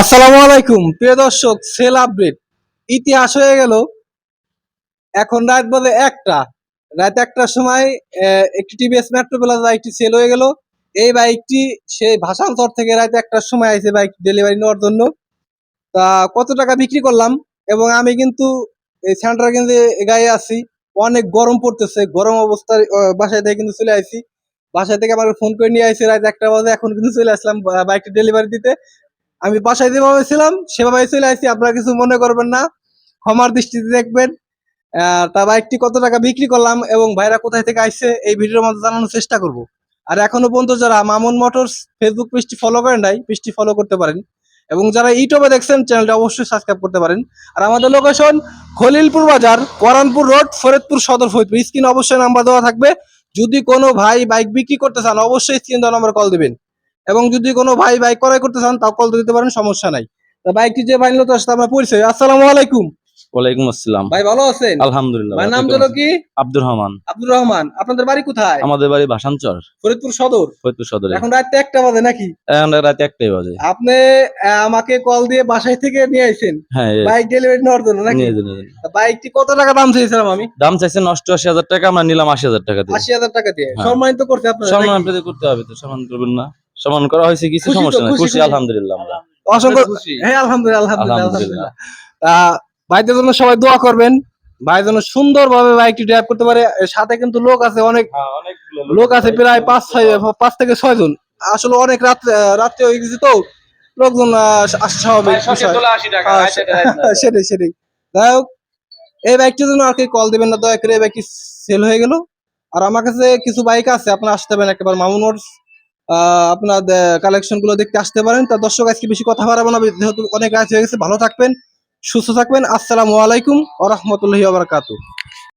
আসসালামু আলাইকুম, প্রিয় দর্শক, সেল আপডেট। ইতিহাস হয়ে গেল। এখন রাত বাজে একটা। রাত একটার সময় একটি টিভিএস মেট্রো প্লাস বাইকটি সেল হয়ে গেল। এই বাইকটি সেই ভাষান্তর থেকে রাত একটার সময় আছে বাইক ডেলিভারি নেওয়ার জন্য। তা কত টাকা বিক্রি করলাম? এবং আমি কিন্তু এই সেন্টার কিন্তু গায়ে আছি। অনেক গরম পড়তেছে। গরম অবস্থায় বাসায় থেকে কিন্তু চলে আসি বাসায় থেকে আমার ফোন করে নিয়ে আসি রাত একটা বাজে, এখন কিন্তু চলে আসলাম বাইকটি ডেলিভারি দিতে। আমি বাসায় যেভাবে ছিলাম সেভাবে চলে আসছি। আপনারা কিছু মনে করবেন না। ক্ষমার দৃষ্টিতে দেখবেন। তা বাইকটি কত টাকা বিক্রি করলাম এবং ভাইরা কোথায় থেকে আসছে, এই ভিডিওর মধ্যে জানানোর চেষ্টা করব। আর এখনও পর্যন্ত যারা মামুন মোটরস ফেসবুক পেজটি ফলো করেন নাই, পেজটি ফলো করতে পারেন। এবং যারা ইউটিউবে দেখছেন, চ্যানেলটা অবশ্যই সাবস্ক্রাইব করতে পারেন। আর আমাদের লোকেশন খলিলপুর বাজার পরানপুর রোড ফরিদপুর সদর, ফরিদপুর। স্ক্রিন অবশ্যই নাম্বার দেওয়া থাকবে। যদি কোনো ভাই বাইক বিক্রি করতে চান, অবশ্যই স্ক্রিন দেওয়া নাম্বার কল দিবেন। এবং যদি কোনো ভাই বাইক ক্রয় করতে চান তাও কল দিতে পারেন সমস্যা নাই। বাইকটি যে ভাই নিল তার সাথে আমার পরিচয়। আসসালামু আলাইকুম। ওয়ালাইকুম আসসালাম। ভাই ভালো আছেন? আলহামদুলিল্লাহ ভাই নাম আছেন? কি? আব্দুর রহমান। আব্দুর রহমান। আপনাদের বাড়ি কোথায়? আমাদের বাড়ি ভাষাঞ্চর ফরিদপুর সদর? ফরিদপুর সদরে। এখন রাত একটা বাজে নাকি? এখন রাতে একটাই বাজে। আপনি আমাকে কল দিয়ে বাসায় থেকে নিয়ে আইছেন। হ্যাঁ বাইক ডেলিভারি নেওয়ার জন্য নাকি? বাইকটি কত টাকা দাম চেয়েছিলাম আমি? দাম চাইছেন অষ্টআশি হাজার টাকা আমরা নিলাম আশি হাজার টাকা দিয়ে। আশি হাজার টাকা দিয়ে। হ্যাঁ। সম্মানিত করতে আপনার সম্মান আপনাদের করতে হবে তো সম্মান করবেন না। সম্মান করা হয়েছে কিছু সমস্যা নেই। খুশি। আলহামদুলিল্লাহ আমরা। অসংখ্য হ্যাঁ আলহামদুলিল্লাহ আলহামদুলিল্লাহ ভাইদের জন্য সবাই দোয়া করবেন। ভাই যেন সুন্দর ভাবে বাইকটি ড্রাইভ করতে পারে। সাথে কিন্তু লোক আছে অনেক লোক আছে প্রায় পাঁচ ছয় পাঁচ থেকে ছয় জন। আসলে অনেক রাত রাত্রে হয়ে গেছে তো। লোকজন আহ, আসা। হ্যাঁ, সেটাই সেটাই। যাই হোক এই বাইকটির জন্য আর কি কল দিবেন না দয়া করে এই বাইকটি সেল হয়ে গেল। আর আমার কাছে কিছু বাইক আছে আপনার আসতে পারেন একেবারে মামুন মোটরস আপনার কালেকশনগুলো দেখতে আসতে পারেন। তা দর্শক, আজকে বেশি কথা বাড়াবো না, যেহেতু অনেক রাত হয়ে গেছে। ভালো থাকবেন, সুস্থ থাকবেন। আসসালামু আলাইকুম ওয়া রাহমাতুল্লাহি ওয়া বারাকাতুহু।